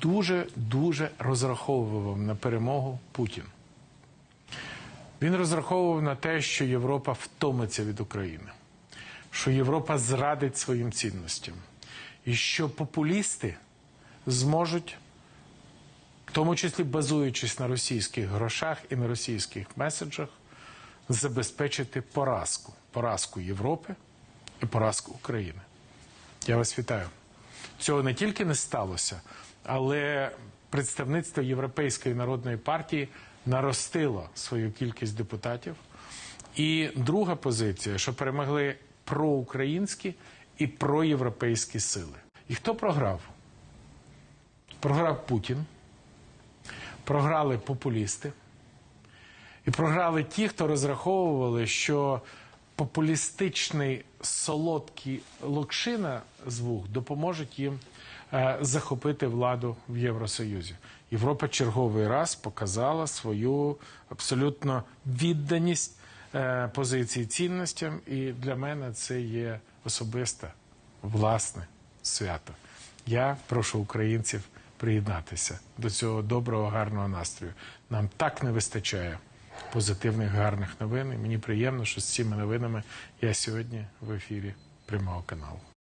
дуже дуже розраховував на перемогу Путін. Він розраховував на те, що Європа втомиться від України, що Європа зрадить своїм цінностям, і що популісти зможуть, в тому числі базуючись на російських грошах і на російських меседжах, забезпечити поразку, поразку Європи і поразку України. Я вас вітаю. Цього не тільки не сталося, але представництво Європейської народної партії наростило свою кількість депутатів. І друга позиція, що перемогли проукраїнські і проєвропейські сили. І хто програв? Програв Путін, програли популісти, і програли ті, хто розраховували, що популістичний солодкий локшина звук допоможуть їм е, захопити владу в Євросоюзі. Європа черговий раз показала свою абсолютно відданість е, позиції цінностям, і для мене це є особисте власне свято. Я прошу українців приєднатися до цього доброго, гарного настрою. Нам так не вистачає позитивних, гарних новин. І мені приємно, що з цими новинами я сьогодні в ефірі прямого каналу.